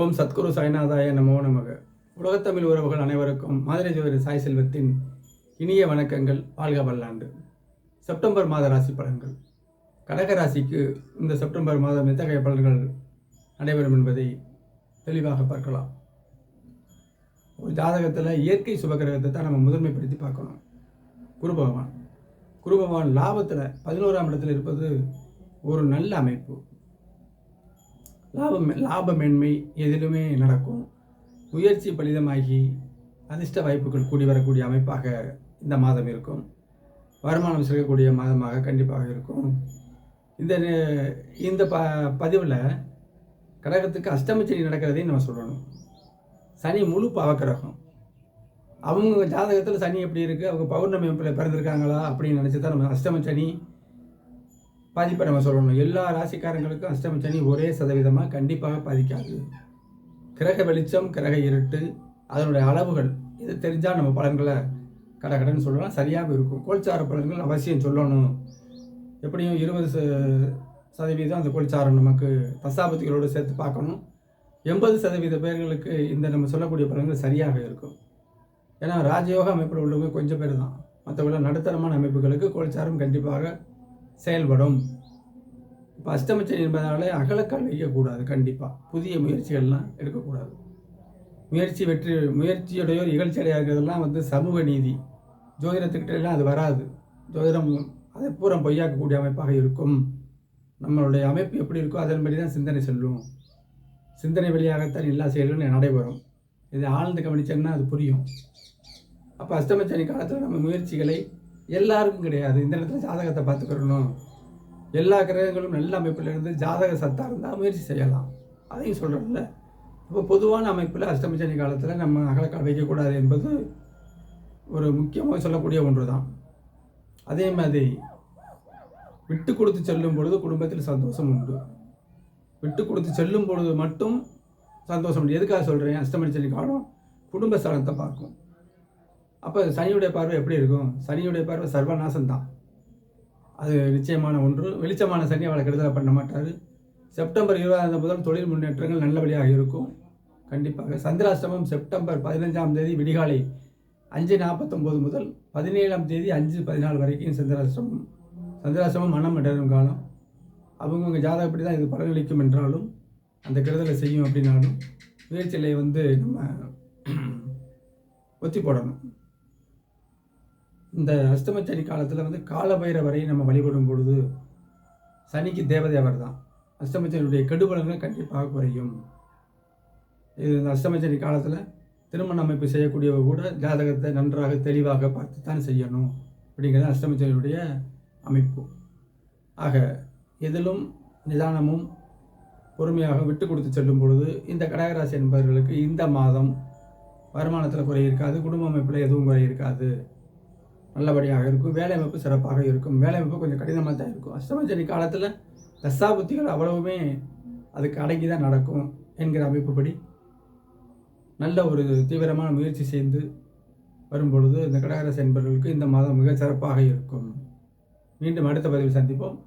ஓம் சத்குரு சாய்நாதாய நமோ நமக. உலகத்தமிழ் உறவுகள் அனைவருக்கும் மாதிரி ஜோதிட சாய் செல்வத்தின் இனிய வணக்கங்கள். வாழ்க வல்லாண்டு. செப்டம்பர் மாத ராசி பலன்கள். கடக ராசிக்கு இந்த செப்டம்பர் மாதம் எத்தகைய பலன்கள் நடைபெறும் என்பதை தெளிவாக பார்க்கலாம். ஒரு ஜாதகத்தில் இயற்கை சுபகிரகத்தை தான் நம்ம முதன்மைப்படுத்தி பார்க்கணும். குரு பகவான். குரு பகவான் லாபத்தில் பதினோராம் இடத்தில் இருப்பது ஒரு நல்ல அமைப்பு. லாபம் லாபமேன்மை எதிலுமே நடக்கும். முயற்சி பலிதமாகி அதிர்ஷ்ட வாய்ப்புகள் கூடி வரக்கூடிய அமைப்பாக இந்த மாதம் இருக்கும். வருமானம் சிறக்கக்கூடிய மாதமாக கண்டிப்பாக இருக்கும். இந்த நே- இந்த ப பதிவில் கடகத்துக்கு அஷ்டமச்சனி நடக்கிறதையும் நம்ம சொல்லணும். சனி முழு பாவக்கிரகம். அவங்க ஜாதகத்தில் சனி எப்படி இருக்குது அவங்க பௌர்ணமி பிறந்திருக்காங்களா அப்படின்னு நினச்சி தான் நம்ம அஷ்டம சனி பாதிப்பை நம்ம சொல்லணும். எல்லா ராசிக்காரங்களுக்கும் அஷ்டம சனி ஒரே சதவீதமாக கண்டிப்பாக பாதிக்காது. கிரக வெளிச்சம் கிரக இருட்டு அதனுடைய அளவுகள் இது தெரிஞ்சால் நம்ம பலன்களை கடகடன்னு சொல்லலாம். சரியாக இருக்கும். கோல்சார பலன்கள் அவசியம் சொல்லணும். எப்படியும் இருபது ச- சதவீதம் அந்த கோல்சாரம் நமக்கு தசாபத்திகளோடு சேர்த்து பார்க்கணும். எண்பது சதவீத பேர்களுக்கு இந்த நம்ம சொல்லக்கூடிய பலன்கள் சரியாக இருக்கும். ஏன்னா ராஜயோக அமைப்பில் உள்ளவங்க கொஞ்சம் பேர் தான். மற்றவர்கள் நடுத்தரமான அமைப்புகளுக்கு கோல்சாரம் கண்டிப்பாக செயல்படும். இப்போ அஷ்டமச்சனி என்பதால் அகலக்கால் வைக்கக்கூடாது கண்டிப்பாக புதிய முயற்சிகள்லாம் எடுக்கக்கூடாது. முயற்சி வெற்றி முயற்சியுடையோர் இகழ்ச்சியடையாக இருக்கிறதெல்லாம் வந்து சமூக நீதி. ஜோதிடத்துக்கிட்டலாம் அது வராது. ஜோதிடம் அதை பூரா பொய்யாக்கக்கூடிய அமைப்பாக இருக்கும். நம்மளுடைய அமைப்பு எப்படி இருக்கோ அதன்படி தான் சிந்தனை செல்லும். சிந்தனை வழியாகத்தான் எல்லா செயல்களும் நடைபெறும். இதை ஆழ்ந்து கவனிச்சோம்னா அது புரியும். அப்போ அஷ்டமச்சனி காலத்தில் நம்ம முயற்சிகளை எல்லாருக்கும் கிடையாது. இந்த இடத்துல ஜாதகத்தை பார்த்துக்கிறணும். எல்லா கிரகங்களும் நல்ல அமைப்பில் இருந்து ஜாதக சத்தாக இருந்தால் முயற்சி செய்யலாம். அதையும் சொல்கிறோம்ல இப்போ பொதுவான அமைப்பில் அஷ்டமிச்சனி காலத்தில் நம்ம அகலக்கால் வைக்கக்கூடாது என்பது ஒரு முக்கியமாக சொல்லக்கூடிய ஒன்று தான் அதே மாதிரி விட்டு கொடுத்து செல்லும் பொழுது குடும்பத்தில் சந்தோஷம் உண்டு. விட்டு கொடுத்து செல்லும் பொழுது மட்டும் சந்தோஷம் உண்டு. எதுக்காக சொல்கிறேன் அஷ்டமிச்சனி காலம் குடும்ப ஸ்தலத்தை பார்க்கும். அப்போ சனியுடைய பார்வை எப்படி இருக்கும்? சனியுடைய பார்வை சர்வநாசம் தான் அது நிச்சயமான ஒன்று. வெளிச்சமான சனி அவளை கெடுதலை பண்ண மாட்டார். செப்டம்பர் இருபதாம் முதல் தொழில் முன்னேற்றங்கள் நல்லபடியாக இருக்கும். கண்டிப்பாக. சந்திராஷ்டமம் செப்டம்பர் பதினஞ்சாம் தேதி விடிகாலை அஞ்சு நாற்பத்தொம்போது முதல் பதினேழாம் தேதி அஞ்சு பதினாலு வரைக்கும் சந்திராஷ்டமம். சந்திராஷ்டமம் மனம் இடரும் காலம். அவங்கவுங்க ஜாதகப்படி தான் இது பலனளிக்கும் என்றாலும் அந்த கெடுதலை செய்யும் அப்படின்னாலும் முயற்சிகளை வந்து நம்ம ஒத்தி போடணும். இந்த அஸ்தமச்சனி காலத்தில் வந்து காலபைரவரை நம்ம வழிபடும் பொழுது சனிக்கு தேவதை அவர் தான் அஸ்தமச்சனியுடைய கெடுபலங்கள் கண்டிப்பாக குறையும். இது இந்த அஸ்தமச்சனி காலத்தில் திருமண அமைப்பு செய்யக்கூடியவர் கூட ஜாதகத்தை நன்றாக தெளிவாக பார்த்து தான் செய்யணும் அப்படிங்கிறது அஷ்டமச்சனியுடைய அமைப்பு. ஆக எதிலும் நிதானமும் பொறுமையாக விட்டு கொடுத்து செல்லும் பொழுது இந்த கடகராசி என்பவர்களுக்கு இந்த மாதம் வருமானத்தில் குறை இருக்காது குடும்ப அமைப்பில் எதுவும் குறை இருக்காது நல்லபடியாக இருக்கும். வேலை அமைப்பு சிறப்பாக இருக்கும். வேலை அமைப்பு கொஞ்சம் கடினமாக தான் இருக்கும். அஷ்டமச்சனி காலத்தில் தசாபுத்திகள் அவ்வளவுமே அதுக்கு அடங்கி தான் நடக்கும் என்கிற அமைப்புப்படி நல்ல ஒரு தீவிரமான முயற்சி செய்து வரும்பொழுது இந்த கடகராசி என்பவர்களுக்கு இந்த மாதம் மிக சிறப்பாக இருக்கும். மீண்டும் அடுத்த பதிவில் சந்திப்போம்.